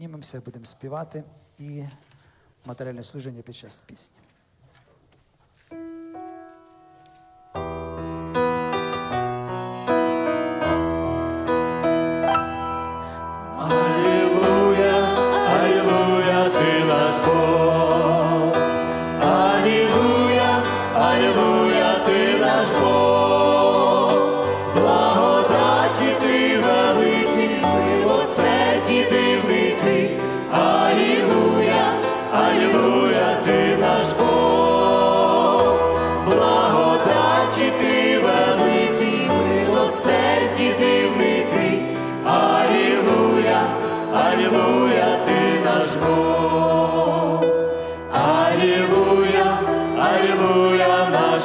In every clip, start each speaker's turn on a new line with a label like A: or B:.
A: піднімемося, будемо співати і матеріальне служення під час пісні.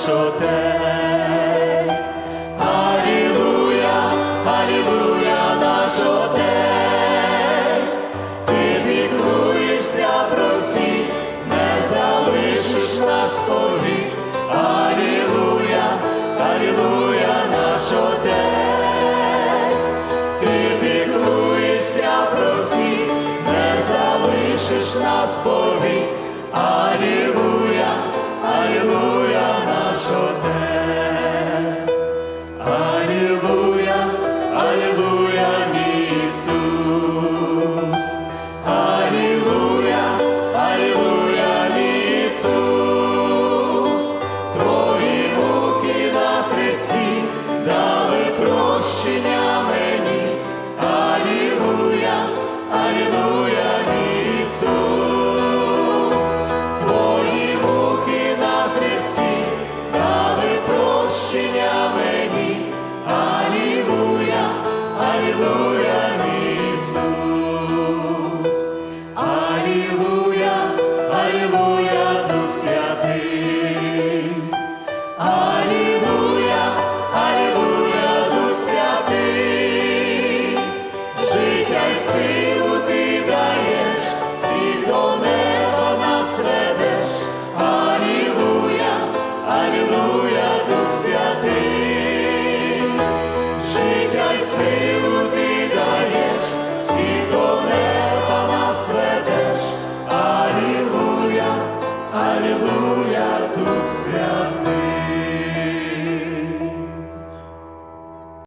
B: Наш Отець. Алілуя, Алілуя, наш Отець. Ти піклуєшся не залишиш нас повік. Алілуя, Алілуя, наш Отець. Ти піклуєшся про не залишиш нас повік. Алілуя. seu